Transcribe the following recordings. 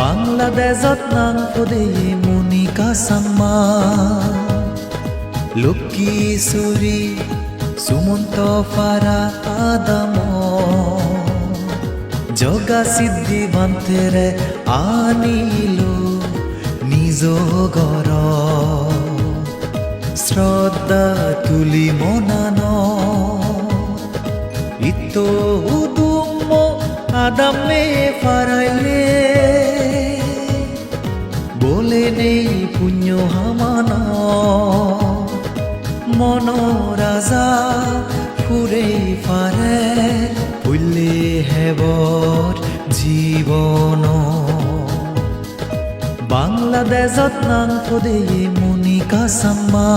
বাংলাদেশত নাং পদে মনিকা সাম্মা। লক্ষ্মীশ্বরী সুমন্ত ফারা, আদাম। জগা সিদ্ধি বান্তেরে আনিল নিজ গর শ্রদ্ধা তুলি মনান। ইতো উদুম আদামে ফারাইলে। বলে নেই পুণ্য হামানা মন রাজা ফুরে ফারে পুল্লে হেবর জীবন বাংলাদেশত নাং পদে মনিকা সাম্মা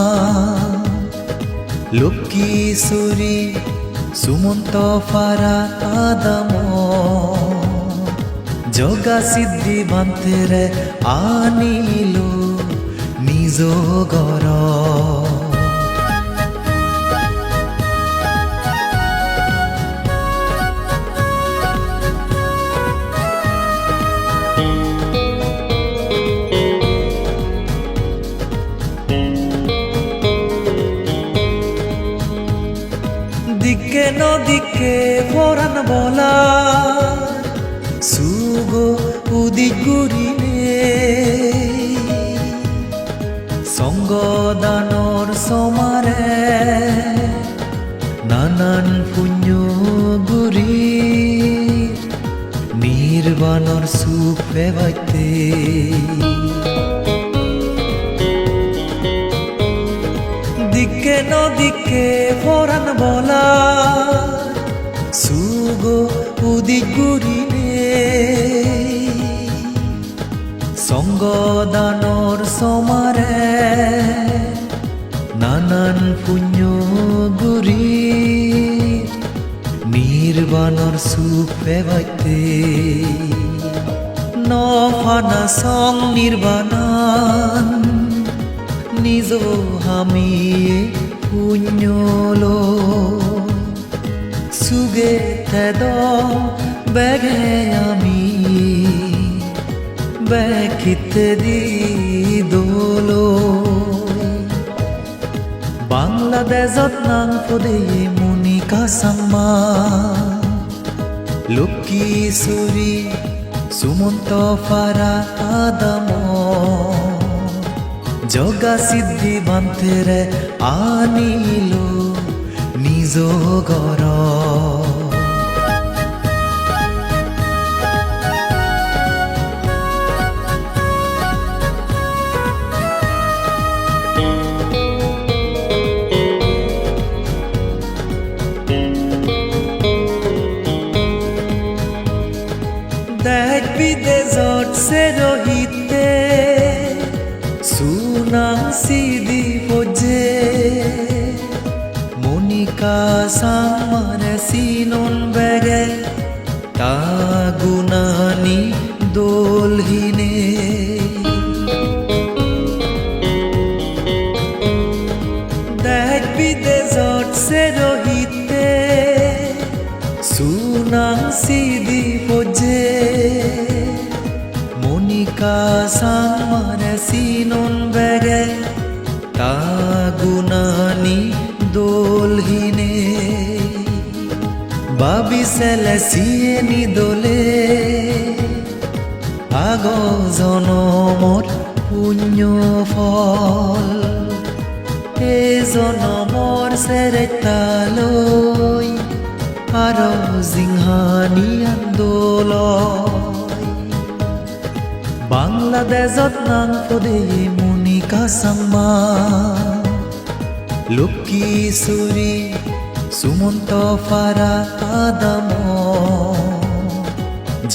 লক্ষ্মীশ্বরী সুমন্ত ফারা আদাম জগা সিদ্ধি বান্তেরে আনিলো নিজ গর পুণ্য গুরি নির্বাণর সুখ পেবাইতে। দিকে নদিকে ফরান বলা, সুগো উদিক গুরিনে সঙ্গদানর সমারে নানান পুণ্য নির্বাণর সুখ পেবাইতে নফানা সং নির্বাণান নিজ হামি পুণ্যল। সুগে তেদ বেগে আমি। বেখিতে দি দোল। বাংলাদেশত নাং পদে মনিকা সাম্মা লক্ষ্মীশ্বরী সুমন্ত ফারা আদম। জগা সিদ্ধি বান্তেরে আনিল নিজ গর বিদেশত সে রহিতে সুনাম সিদি পজে মনিকা তা গুনানি দোলহিনে বাবি সেলে সিয়েনি দোলে আগ জনমত পুণ্য ফল এ জনমৰ চেৰেতালৈ আৰু জিংহানি আন্দোলন বাংলাদেশত নাং পদে মনিকা সাম্মা। লক্ষ্মীশ্বরী সুমন্ত ফারা আদাম।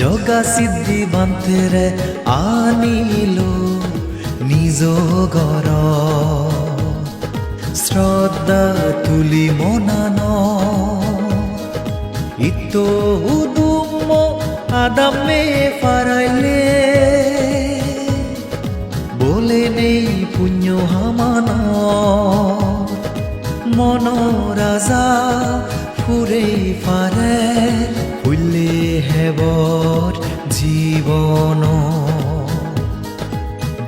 জগা সিদ্ধি বান্তেরে আনিল নিজ গর শ্রদ্ধা তুলি মনান। ইতো উদুম আদামে ফারাইলে মন রাজা ফুরে ফারে, ফুলে হেবর জীবন।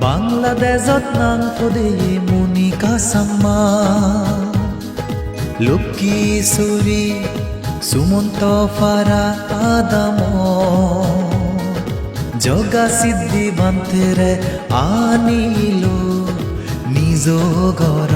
বাংলাদেশত নাং ফদেয়ে মনিকা চাংমা লক্ষীশ্বৰী সুমন্ত ফাৰা আদাম জগা সিদ্ধি বান্তেৰে আনিলো। যোগৰ